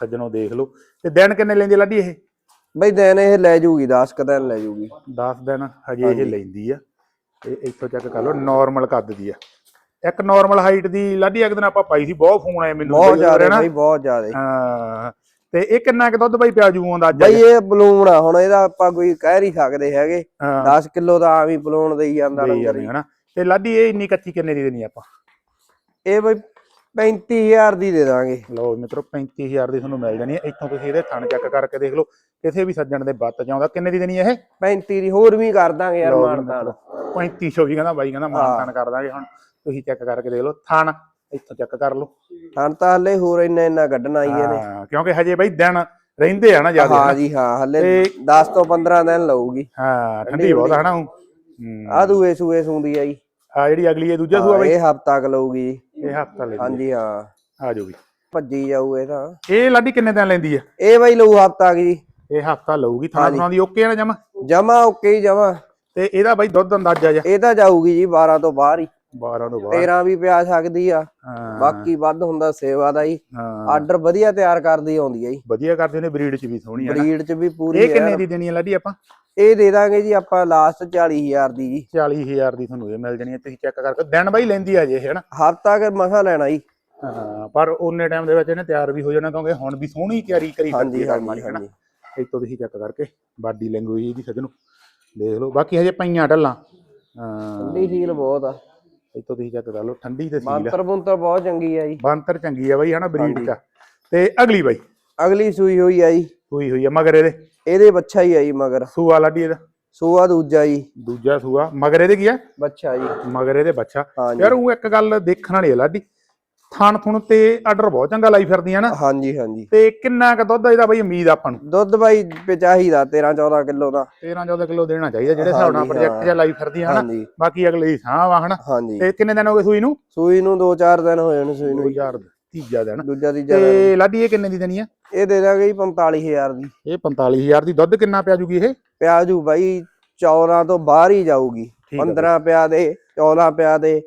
ਸੱਜਣੋ ਦੇਖ ਲਓ। ਤੇ ਦਿਨ ਕਿੰਨੇ ਲੈਂਦੀ ਆ ਲਾਡੀ ਇਹ? ਬਈ ਦਿਨ ਇਹ ਲੈ ਜੂਗੀ 10 ਕ ਦਿਨ ਲੈ ਜੂਗੀ। 10 ਦਿਨ ਹਜੇ ਇਹ। ਲੈਂਦੀ ਆ। ਤੇ ਇੱਥੋਂ ਚੈੱਕ ਕਰ ਲਓ ਨਾਰਮਲ ਕੱਦ ਦੀ ਆ। ਇੱਕ ਨਾਰਮਲ ਹਾਈਟ ਦੀ ਲਾਡੀ ਇੱਕ ਦਿਨ ਆਪਾਂ ਪਾਈ ਸੀ ਬਹੁਤ ਫੋਨ ਆਏ ਮੈਨੂੰ ਬਹੁਤ ਜ਼ਿਆਦਾ। ਬਈ ਬਹੁਤ ਜ਼ਿਆਦਾ। ਹਾਂ ਤੇ ਇਹ ਕਿੰਨਾ ਕੁ ਦੁੱਧ ਬਾਈ ਪਿਆ ਜੂ ਆਉਂਦਾ ਅੱਜ? ਬਈ ਇਹ ਬਲੂਨ ਆ ਹੁਣ ਇਹਦਾ ਆਪਾਂ ਕੋਈ ਕਹਿ ਨਹੀਂ ਸਕਦੇ ਹੈਗੇ। ਹਾਂ। 10 ਕਿਲੋ ਦਾ ਆਵੀਂ ਬਲੂਨ ਦੇਈ ਜਾਂਦਾ ਲੰਗਰ ਹਨਾ ਤੇ ਲਾਡੀ ਇਹ ਇੰਨੀ ਕੱਚੀ ਕਿੰਨੇ ਦੀ ਦੇਣੀ ਆਪਾਂ? ਇਹ ਬਈ 35000 ਦੀ ਦੇ ਦਾਂਗੇ। ਲਓ ਮਿੱਤਰੋ 35000 ਦੀ ਤੁਹਾਨੂੰ ਮਿਲ ਜਾਣੀ ਹੈ। ਇੱਥੋਂ ਤੁਸੀਂ ਇਹਦੇ ਥਣ ਚੈੱਕ ਕਰਕੇ ਦੇਖ ਲਓ ਕਿਸੇ ਵੀ ਸੱਜਣ ਦੇ ਬੱਤ ਚਾਉਂਦਾ ਕਿੰਨੇ ਦੀ ਦੇਣੀ ਹੈ ਇਹ? 35 ਦੀ ਹੋਰ ਵੀ ਕਰ ਦਾਂਗੇ ਯਾਰ ਮਾਨਤਾਨ। ਮਿੱਤਰੋ, 3500 ਵੀ ਕਹਿੰਦਾ ਬਾਈ ਕਹਿੰਦਾ ਮਾਨਤਾਨ ਕਰ ਦਾਂਗੇ ਹੁਣ। ਤੁਸੀਂ ਚੈੱਕ ਕਰਕੇ ਦੇਖ ਲਓ ਥਣ ਇੱਥੋਂ ਚੈੱਕ ਕਰ ਲਓ। ਹਣ ਤਾਂ ਹਲੇ ਹੋਰ ਇੰਨਾ ਇੰਨਾ ਕੱਢਣਾ ਹੀ ਇਹਨੇ। ਕਿਉਂਕਿ ਹਜੇ ਬਾਈ ਦਿਨ ਰਹਿੰਦੇ ਆ ਨਾ ਜ਼ਿਆਦਾ। ਹਾਂ ਜੀ ਹਾਂ ਹਲੇ ਤੇ- 10 ਤੋਂ 15 ਦਿਨ ਲਊਗੀ। ਹਾਂ ਠੰਡੀ ਬਹੁਤ ਹਨਾ ਆ ਦੂਏ ਸੂਏ ਸੁੰਦੀ ਆ ਜੀ। ਆ ਜਿਹੜੀ ਅਗਲੀ ਇਹ ਦੂਜਾ ਸੂਆ ਬਾਈ? ਇਹ ਹਫਤਾ ਕ ਲਊਗੀ ਇਹ ਹਫਤਾ ਲੈਂਦੀ ਹਾਂਜੀ ਹਾਂ। ਆ ਜਾਊਗੀ ਭੱਜੀ ਜਾਊ ਇਹ ਤਾਂ। ਇਹ ਲਾਡੀ ਕਿੰਨੇ ਦਿਨ ਲੈਂਦੀ ਆ? ਇਹ ਬਈ ਲਊ ਹਫਤਾ ਕੀ ਜੀ। ਇਹ ਹਫਤਾ ਲਊਗੀ ਥਾਂ ਥਾਂ ਦੀ ਓਕੇ ਆ ਨਾ ਜਮਾ? ਜਮਾ ਓਕੇ ਹੀ ਜਮਾ। ਤੇ ਇਹਦਾ ਬਾਈ ਦੁੱਧ ਅੰਦਾਜ਼ਾ ਜਾ ਇਹ ਤਾਂ ਜਾਊਗੀ ਜੀ 12 ਤੋਂ ਬਾਹਰ ਹੀ। 12 ਤੋਂ ਬਾਅਦ 13 ਵੀ ਪਿਆ ਸਕਦੀ ਆ। ਹਾਂ। ਬਾਕੀ ਵੱਧ ਹੁੰਦਾ ਸੇਵਾ ਦਾ ਹੀ ਹਾਂ। ਆਰਡਰ ਵਧੀਆ ਤਿਆਰ ਕਰਦੀ ਆਉਂਦੀ ਆ ਜੀ। ਵਧੀਆ ਕਰਦੇ ਨੇ ਬਰੀਡ ਚ ਵੀ ਸੋਹਣੀ ਨਾ। ਬਰੀਡ ਚ ਵੀ ਪੂਰੀ ਇਹ ਕਿੰਨੇ ਦੀ ਦੇਣੀ ਹੈ ਲਾਡੀ ਆਪਾਂ? ਇਹ ਦੇ ਦਾਂਗੇ ਜੀ ਆਪਾਂ ਲਾਸਟ 40000 ਦੀ ਜੀ। 40000 ਦੀ ਤੁਹਾਨੂੰ ਇਹ ਮਿਲ ਜਾਣੀ ਹੈ ਤੁਸੀਂ ਚੈੱਕ ਕਰਕੇ ਦਿਨ ਬਾਈ ਲੈਂਦੀ ਆ ਜੇ ਇਹ ਹਨਾ? ਹਫਤਾ ਕਰ ਮਸਾ ਲੈਣਾ ਜੀ। ਹਾਂ ਪਰ ਉਹਨੇ ਟਾਈਮ ਦੇ ਵਿੱਚ ਇਹਨੇ ਤਿਆਰ ਵੀ ਹੋ ਜਾਣਾ ਕਿਉਂਕਿ ਹੁਣ ਵੀ ਸੋਹਣੀ ਤਿਆਰੀ ਕਰੀ ਹਾਂਜੀ ਹੈ ਹਾਂਜੀ ਹਨਾ? ਹਾਂਜੀ। ਇੱਥੋਂ ਤੁਸੀਂ ਚੈੱਕ ਕਰਕੇ ਬਾਡੀ ਲੈਂਗੁਏਜ ਇਹਦੀ ਸੱਜਣੋ ਦੇਖ ਲਓ। ਬਾਕੀ ਹਜੇ ਪਈਆਂ ਢੱਲਾਂ। ਹਾਂ। ਠੰਡੀ ਫੀਲ ਬਹੁਤ ਆ। ਇੱਥੋਂ ਤੁਸੀਂ ਚੈੱਕ ਕਰ ਲਓ ਠੰਡੀ ਤੇ ਸੀਲ ਮੰਤਰ ਬੁੰਤਰ ਬਹੁਤ ਚੰਗੀ ਆ ਜੀ। ਬੰਤਰ ਚੰਗੀ ਆ ਬਾਈ ਹਨਾ ਬਰੀਡ ਚ ਤੇ ਅਗਲੀ ਬਾਈ? ਅਗਲੀ ਸੂਈ ਹੋਈ ਆ ਜੀ। ਸੂਈ ਹੋਈ ਆ ਮਗਰ ਇਹਦੇ? ਇਹਦੇ ਬੱਚਾ ਹੀ ਆ ਜੀ ਮਗਰ। ਸੂਆ ਲਾਡੀ ਇਹਦਾ। ਸੂਆ ਦੂਜਾ ਜੀ। ਦੂਜਾ ਸੂਆ। ਮਗਰ ਇਹਦੇ ਕੀ ਆ? ਬੱਚਾ ਜੀ। ਮਗਰ ਇਹਦੇ ਬੱਚਾ। ਹਾਂਜੀ ਯਾਰ ਉਹ ਇੱਕ ਗੱਲ ਦੇਖਣ ਵਾਲੀ ਹੈ ਲਾਡੀ। ਥਣ ਥੁਣ ਤੇ ਆਰਡਰ ਬਹੁਤ ਚੰਗਾ ਲਾਈ ਫਿਰਦੀਆਂ ਨਾ। ਹਾਂਜੀ ਹਾਂਜੀ। ਤੇ ਕਿੰਨਾ ਕ ਦੁੱਧ ਇਹਦਾ ਬਈ? ਉਮੀਦ ਆਪਾਂ ਨੂੰ। ਦੁੱਧ ਬਾਈ ਪੇ ਚਾਹੀਦਾ 13 14 ਕਿਲੋ ਦਾ। 13 14 ਕਿਲੋ ਦੇਣਾ ਚਾਹੀਦਾ ਜਿਹੜੇ ਹਿਸਾਬ ਨਾਲ ਹਾਂਜੀ, ਪ੍ਰੋਜੈਕਟ। ਜਿਹਾ ਲਾਈ ਫਿਰਦੀਆਂ ਹਨਾ। ਹਾਂਜੀ। ਬਾਕੀ ਅਗਲੇ ਦੀ ਸਾਹ ਵਾ ਹਨਾ। ਹਾਂਜੀ। ਤੇ ਕਿੰਨੇ ਦਿਨ ਹੋ ਗਏ ਸੂਈ ਨੂੰ? ਸੂਈ ਨੂੰ 2-4 ਦਿਨ ਹੋਏ ਨੇ ਸੂਈ ਨੂੰ। 2000 ਤੀਜਾ ਦਿਨ। ਦੂਜਾ ਤੀਜਾ ਦਿਨ। ਤੇ ਲਾਡੀ ਇਹ ਕਿੰਨੇ ਦੀ ਦੇਣੀ ਆ? ਇਹ ਦੇ ਦਾਂਗੇ ਜੀ 45000 ਦੀ। ਇਹ 45000 ਦੀ। ਦੁੱਧ ਕਿੰਨਾ ਪਿਆ ਜੂਗੀ ਇਹ? ਪਿਆਜੂ ਬਾਈ 14 ਤੋਂ ਬਾਹਰ ਹੀ ਜਾਊਗੀ। ਠੀਕ ਆ 15 ਪਿਆ ਦੇ 14 ਪਿਆ ਦੇ।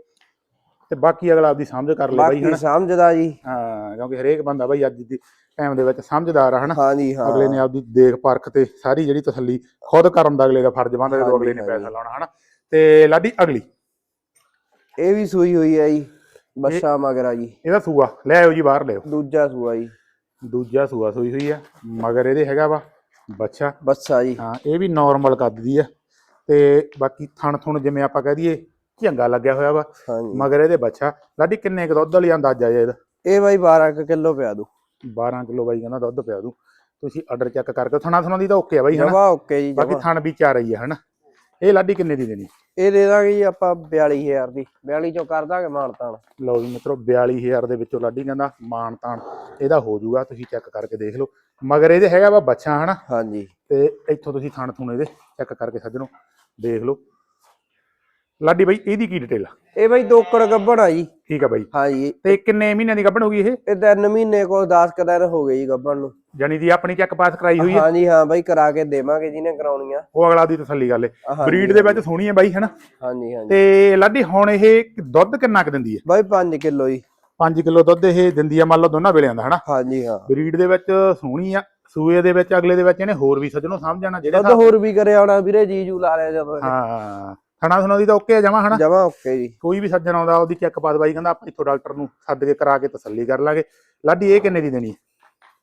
ਤੇ ਬਾਕੀ ਅਗਲਾ ਆਪਦੀ ਸਮਝ ਕਰ ਲੈ ਬਾਈ ਬਾਕੀ ਹਨਾ? ਸਮਝਦਾ ਜੀ। ਹਾਂ ਕਿਉਂਕਿ ਹਰੇਕ ਬੰਦਾ ਬਾਈ ਅੱਜ ਦੀ ਟਾਈਮ ਦੇ ਵਿੱਚ ਸਮਝਦਾਰ ਆ ਹਨਾ? ਹਾਂਜੀ ਹਾਂ। ਅਗਲੇ ਨੇ ਆਪਦੀ ਦੇਖ ਪਰਖ ਤੇ ਸਾਰੀ ਜਿਹੜੀ ਤਸੱਲੀ ਖੁਦ ਕਰਨ ਦਾ ਅਗਲੇ ਦਾ ਫਰਜ਼ ਬਣਦਾ ਜਦੋਂ ਅਗਲੇ ਨੇ ਪੈਸਾ। ਲਾਉਣਾ ਹਨਾ? ਤੇ ਲਾਡੀ ਅਗਲੀ? ਇਹ ਵੀ ਸੂਈ ਹੋਈ ਹੈ ਜੀ। ਬੱਸਾ ਮਗਰਾ ਜੀ ਇਹਦਾ ਸੂਆ ਲੈ ਆਓ ਜੀ ਬਾਹਰ ਲਿਓ ਦੂਜਾ ਸੂਆ ਜੀ। ਦੂਜਾ ਸੂਆ ਸੂਈ ਹੋਈ ਆ ਮਗਰ ਇਹਦੇ ਹੈਗਾ ਵਾ ਬੱਚਾ। ਬੱਸਾ ਜੀ। ਹਾਂ ਇਹ ਵੀ ਨਾਰਮਲ ਕੱਦ ਦੀ ਆ। ਤੇ ਬਾਕੀ ਥਣ ਥੁਣ ਜਿਵੇਂ ਆਪਾਂ ਕਹਿ ਦਈਏ ਝੰਗਾ ਲੱਗਿਆ ਹੋਇਆ ਵਾ ਮਗਰ ਇਹਦੇ ਬੱਚਾ। ਲਾਡੀ ਕਿੰਨੇ ਕੁ ਦੁੱਧ ਵਾਲੀ ਅੰਦਾਜ਼ਾ ਜੇ ਇਹਦਾ? ਇਹ ਬਾਈ 12 ਕਿਲੋ ਪਿਆ ਦੂ। 12 ਕਿਲੋ ਬਾਈ ਕਹਿੰਦਾ ਦੁੱਧ ਪਿਆ ਦੂ। ਤੁਸੀਂ ਆਰਡਰ ਚੈੱਕ ਕਰਕੇ ਥਣਾ ਥਣਾ ਦੀ ਤਾਂ ਓਕੇ ਆ ਬਾਈ ਹਨਾ? ਜਮਾ ਓਕੇ ਜੀ ਬਾਕੀ ਥਣ ਵੀ ਚਾਰ ਹੀ ਆ ਹਨਾ? ਇਹ ਲਾਡੀ ਕਿੰਨੇ ਦੀ ਦੇਣੀ? ਇਹ ਦੇ ਦਾਂਗੇ ਜੀ ਆਪਾਂ 42000 ਦੀ। 42 ਚੋਂ ਕਰ ਦਾਂਗੇ ਮਾਨਤਾਨ ਲਓ ਜੀ ਮਿੱਤਰੋ 42000 ਦੇ ਵਿੱਚੋਂ ਲਾਡੀ ਕਹਿੰਦਾ ਮਾਨ ਤਾਨ ਇਹਦਾ ਹੋ ਜਾਊਗਾ ਤੁਸੀਂ ਚੈੱਕ ਕਰਕੇ ਦੇਖ ਲਓ। ਮਗਰ ਇਹਦੇ ਹੈਗਾ ਵਾ ਬੱਚਾ ਹਨਾ? ਹਾਂਜੀ। ਤੇ ਇੱਥੋਂ ਤੁਸੀਂ ਥਣ ਥੁਣ ਇਹਦੇ ਚੈੱਕ ਕਰਕੇ ਸੱਜਣੋ ਦੇਖ ਲਓ। ਲਾਡੀ ਬਾਈ ਇਹਦੀ ਕੀ ਡਿਟੇਲ ਆ? ਇਹ ਬਾਈ ਦੋਕੜ ਗੱਬਣ ਆ ਜੀ। ਠੀਕ ਆ ਬਾਈ। ਹਾਂਜੀ। ਤੇ ਕਿੰਨੇ ਮਹੀਨਿਆਂ ਦੀ ਗੱਭਣ ਹੋ ਗਈ ਇਹ? ਇਹ ਤਿੰਨ ਮਹੀਨੇ ਕੋਲ 10 ਕ ਦਿਨ ਹੋ ਗਏ ਜੀ ਗੱਬਣ ਨੂੰ। ਜਾਨੀ ਦੀ ਆਪਣੀ ਚੈੱਕ ਪਾਸ ਕਰਾਈ ਹੋਈ ਹੈ। ਹਾਂਜੀ ਹਾਂ ਬਾਈ ਕਰਾ ਕੇ ਦੇਵਾਂਗੇ ਜਿਹਨੇ ਕਰਾਉਣੀ ਆ ਉਹ ਅਗਲਾ ਦੀ ਤਸੱਲੀ ਗੱਲ ਹੈ ਹਾਂਜੀ, ਬਰੀਡ ਦੇ ਵਿੱਚ ਸੋਹਣੀ ਹੈ ਬਾਈ ਹਨਾ? ਹਾਂਜੀ ਹਾਂਜੀ। ਤੇ ਲਾਡੀ ਹੁਣ ਇਹ ਦੁੱਧ ਕਿੰਨਾ ਕੁ ਦਿੰਦੀ ਹੈ ਬਾਈ 5 ਕਿਲੋ ਜੀ। 5 ਕਿਲੋ ਦੁੱਧ ਇਹ ਦਿੰਦੀ ਆ ਮੰਨ ਲਓ ਦੋਨਾਂ ਵੇਲਿਆਂ ਦਾ ਹਨਾ? ਹਾਂਜੀ ਹਾਂ। ਬਰੀਡ ਦੇ ਵਿੱਚ ਸੋਹਣੀ ਆ ਸੂਏ ਦੇ ਵਿੱਚ ਅਗਲੇ ਦੇ ਵਿੱਚ ਇਹਨੇ ਹੋਰ ਵੀ ਸੱਜਣੋਂ ਸਮਝ ਜਾਣਾ ਜਿਹੜੇ ਦੁੱਧ ਹੋਰ ਵੀ ਕਰੇ ਆਉਣਾ ਵੀਰੇ ਜੀਜੂ ਲਾ ਲਿਆ ਜਦੋਂ ਹਾਂ ਥਣਾ ਥਣਾ ਦੀ ਤਾਂ ਓਕੇ ਆ ਜਮਾ ਹਨਾ? ਜਮਾ ਓਕੇ ਜੀ। ਕੋਈ ਵੀ ਸੱਜਣ ਆਉਂਦਾ ਉਹਦੀ ਚੈੱਕ ਪਾਸ ਬਾਈ ਕਹਿੰਦਾ ਆਪਾਂ ਇੱਥੋਂ ਡਾਕਟਰ ਨੂੰ ਸੱਦ ਕੇ ਕਰਾ ਕੇ ਤਸੱਲੀ ਕਰ ਲਾਂਗੇ। ਲਾਡੀ ਇਹ ਕਿੰਨੇ ਦੀ ਦੇਣੀ ਹੈ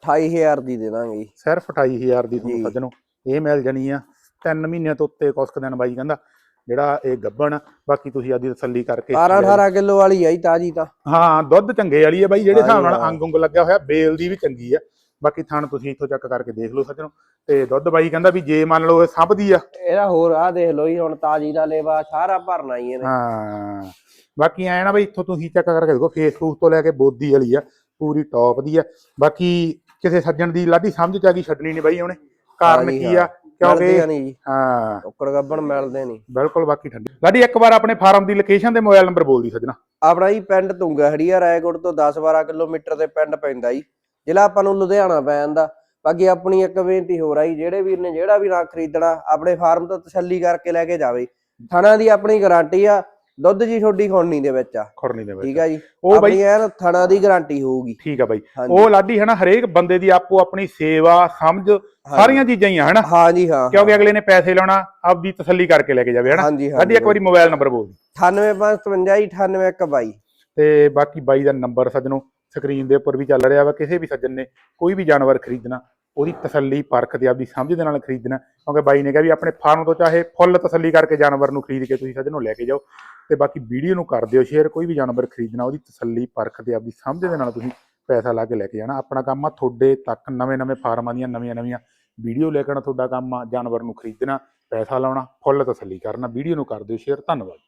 28000 ਦੀ ਦੇ ਦਾਂਗੇ ਜੀ। ਸਿਰਫ 28000 ਦੀ ਤੁਹਾਨੂੰ ਜੀ। ਸੱਜਣੋ। ਇਹ ਮਿਲ ਜਾਣੀ ਆ 3 ਮਹੀਨਿਆਂ ਤੋਂ ਉੱਤੇ ਕੁਛ ਕੁ ਦਿਨ ਬਾਈ ਕਹਿੰਦਾ ਜਿਹੜਾ ਇਹ ਗੱਬਣ ਆ, ਬਾਕੀ ਤੁਸੀਂ ਆਦੀ ਤਸੱਲੀ ਕਰਕੇ 18 18 ਕਿਲੋ ਵਾਲੀ ਆਈ ਤਾਜੀ ਤਾਂ। ਹਾਂ ਦੁੱਧ ਚੰਗੇ ਵਾਲੀ ਹੈ ਬਾਈ ਜਿਹੜੇ ਹਿਸਾਬ ਨਾਲ। ਅੰਗ ਉਂਗ ਲੱਗਿਆ ਹੋਇਆ ਬੇਲ ਦੀ ਵੀ ਚੰਗੀ ਆ। ਬਾਕੀ ਥਣ ਤੁਸੀਂ ਇੱਥੋਂ ਚੈੱਕ ਕਰਕੇ ਦੇਖ ਲਓ ਸੱਜਣੋ। ਤੇ ਦੁੱਧ ਬਾਈ ਕਹਿੰਦਾ ਵੀ ਜੇ ਮੰਨ ਲਓ ਇਹ ਸਭ ਦੀ ਆ। ਇਹਦਾ ਹੋਰ ਆ ਦੇਖ ਲਓ ਜੀ ਹੁਣ ਤਾਜੀ ਦਾ ਲੇਵਾ ਸਾਰਾ ਭਰਨਾ ਹੀ ਇਹਨੇ। ਹਾਂ। ਬਾਕੀ ਐ ਨਾ ਬਈ ਇੱਥੋਂ ਤੁਸੀਂ ਚੈੱਕ ਕਰਕੇ ਦੇਖੋ ਫੇਸਬੁੱਕ ਤੋਂ ਲੈ ਕੇ ਬੋਦੀ ਵਾਲੀ ਆ ਪੂਰੀ ਟੌਪ ਦੀ ਆ। ਬਾਕੀ ਕਿਸੇ ਸੱਜਣ ਦੀ ਲਾਡੀ ਸਮਝ ਚ ਆ ਗਈ ਛੱਡਣੀ ਨਹੀਂ ਬਾਈ ਉਹਨੇ। ਕਾਰਨ ਹਾਂਜੀ, ਕੀ ਆ? ਕਿਉਂਕਿ ਮਿਲਦੀਆਂ ਨਹੀਂ ਜੀ। ਹਾਂ। ਟੋਕਰ ਗੱਬਣ ਮਿਲਦੇ ਨਹੀਂ ਬਿਲਕੁਲ ਬਾਕੀ ਠੰਡੀ। ਲਾਡੀ ਇੱਕ ਵਾਰ ਆਪਣੇ ਫਾਰਮ ਦੀ ਲੋਕੇਸ਼ਨ ਤੇ ਮੋਬਾਈਲ ਨੰਬਰ ਬੋਲ ਦੀ ਸੱਜਣਾ। ਆਪਣਾ ਜੀ ਪਿੰਡ ਤੁੰਗਾ ਹੜੀਆ ਰਾਏਕੋਟ ਤੋਂ 10-12 ਕਿਲੋਮੀਟਰ ਤੇ ਪਿੰਡ ਪੈਂਦਾ ਜੀ। ਜ਼ਿਲ੍ਹਾ ਆਪਾਂ ਨੂੰ ਲੁਧਿਆਣਾ ਪੈ ਜਾਂਦਾ। ਬਾਕੀ ਆਪਣੀ ਇੱਕ ਬੇਨਤੀ ਹੋ ਰਹੀ ਜਿਹੜੇ ਵੀਰ ਨੇ ਜਿਹੜਾ ਵੀ ਨਾ ਖਰੀਦਣਾ ਆਪਣੇ ਫਾਰਮ ਤੋਂ ਤਸੱਲੀ ਕਰਕੇ ਲੈ ਕੇ ਜਾਵੇ। ਥਣਾ ਦੀ ਆਪਣੀ ਗਾਰੰਟੀ ਆ। ਦੁੱਧ ਜੀ ਛੋਡੀ ਖੋਣੀ ਦੇ ਵਿੱਚ ਆ। ਖੁਰਨੀ ਦੇ ਵਿੱਚ ਠੀਕ ਆ। ਜੀ? ਉਹ ਬਾਈ ਆਪਣੀ ਐਨ ਥਣਾ ਦੀ ਗਾਰੰਟੀ ਹੋਊਗੀ। ਠੀਕ ਆ ਬਾਈ। ਹਾਂਜੀ। ਉਹ ਲਾਡੀ ਹੈ ਨਾ ਹਰੇਕ ਬੰਦੇ ਦੀ ਆਪੋ ਆਪਣੀ ਸੇਵਾ ਸਮਝ ਸਾਰੀਆਂ ਚੀਜ਼ਾਂ ਹੀ ਆ ਹਨਾ। ਹਾਂ ਜੀ ਹਾਂ ਕਿਉਂਕਿ ਅਗਲੇ ਨੇ ਪੈਸੇ ਲਾਉਣਾ ਆਪਦੀ ਤਸੱਲੀ ਕਰਕੇ ਲੈ ਕੇ ਜਾਵੇ ਹਨਾ। ਹਾਂਜੀ ਲਾਡੀ ਇੱਕ ਵਾਰੀ ਮੋਬਾਈਲ ਨੰਬਰ ਬੋਲ ਦੀ 98557 ਜੀ 98122 ਤੇ ਬਾਕੀ ਬਾਈ ਦਾ ਨੰਬਰ ਸੱਜਣੋ ਸਕਰੀਨ ਦੇ ਉੱਪਰ ਵੀ ਚੱਲ ਰਿਹਾ ਵਾ। ਕਿਸੇ ਵੀ ਸੱਜਣ ਨੇ ਕੋਈ ਵੀ ਜਾਨਵਰ ਖਰੀਦਣਾ ਉਹਦੀ ਤਸੱਲੀ ਪਰਖ ਤੇ ਆਪਦੀ ਸਮਝ ਦੇ ਨਾਲ ਖਰੀਦਣਾ। ਕਿਉਂਕਿ ਬਾਈ ਨੇ ਕਿਹਾ ਵੀ ਆਪਣੇ ਫਾਰਮ ਤੋਂ ਚਾਹੇ ਫੁੱਲ ਤਸੱਲੀ ਕਰਕੇ ਜਾਨਵਰ ਨੂੰ ਖਰੀਦ ਕੇ ਤੁਸੀਂ ਸੱਜਣੋ ਲੈ ਕੇ ਜਾਓ। ਤੇ ਬਾਕੀ ਵੀਡੀਓ ਨੂੰ ਕਰ ਦਿਓ ਸ਼ੇਅਰ ਕੋਈ ਵੀ ਜਾਨਵਰ ਖਰੀਦਣਾ, ਉਹਦੀ ਤਸੱਲੀ ਪਰਖ ਤੇ ਆਪਦੀ ਸਮਝ ਦੇ ਨਾਲ ਤੁਸੀਂ ਪੈਸਾ ਲਾ ਕੇ ਲੈ ਕੇ ਜਾਣਾ। ਆਪਣਾ ਕੰਮ ਆ ਤੁਹਾਡੇ ਤੱਕ ਨਵੇਂ-ਨਵੇਂ ਫਾਰਮਾਂ ਦੀਆਂ ਨਵੀਆਂ-ਨਵੀਆਂ ਵੀਡੀਓ ਲੈ ਕੇ ਆਉਣਾ ਤੁਹਾਡਾ ਕੰਮ ਆ, ਜਾਨਵਰ ਨੂੰ ਖਰੀਦਣਾ, ਪੈਸਾ ਲਾਉਣਾ, ਫੁੱਲ ਤਸੱਲੀ ਕਰਨਾ। ਵੀਡੀਓ ਨੂੰ ਕਰ ਦਿਓ ਸ਼ੇਅਰ ਧੰਨਵਾਦ।